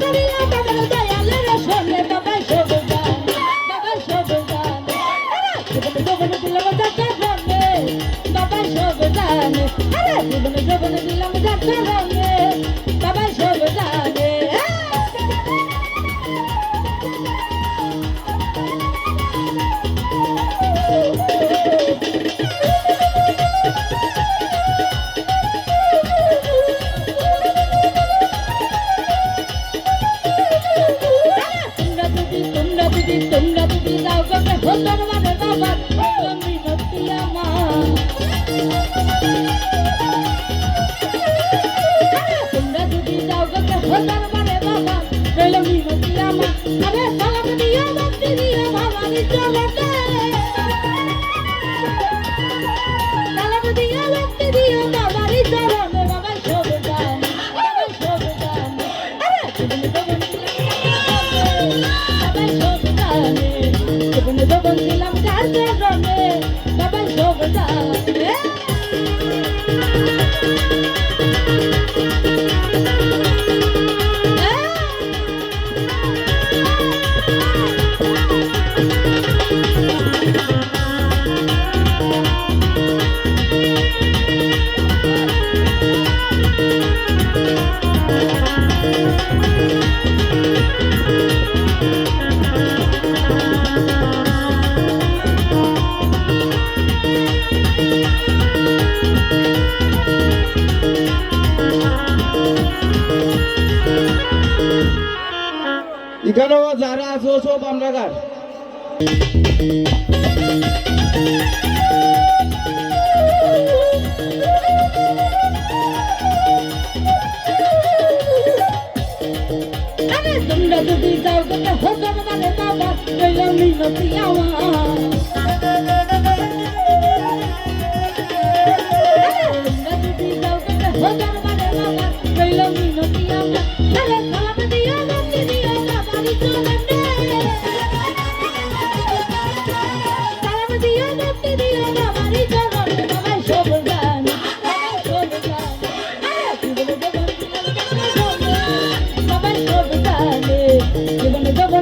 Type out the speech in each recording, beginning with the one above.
করিয়া বাবার দয়ালের সনে বাবা সব গান বাবা সব গান এখানেও যারা আছো সব আমরা আরে তোমরা যদি যাও তোমরা হতো মানে বাবা নইলে মিনতি আমার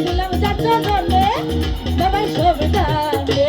ছিলাম চারটা জন্মে বাবাই সব জানে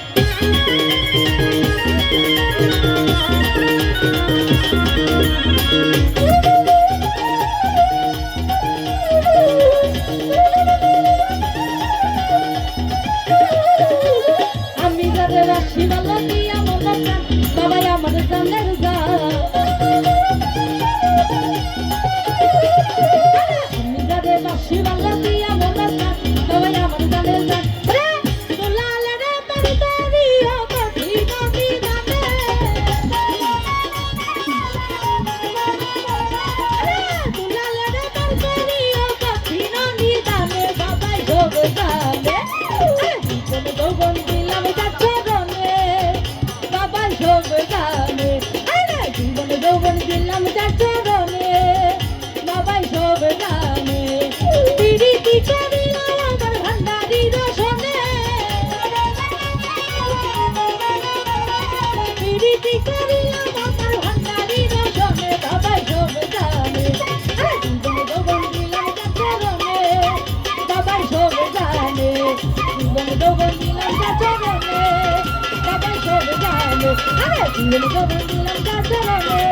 জীবন যৌবন দিলাম কাচরণে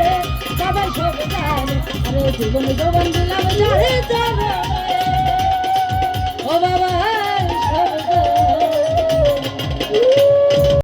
বাবা সব জানে আরে জীবন যৌবন দিলাম যারে চরণে ও বাবা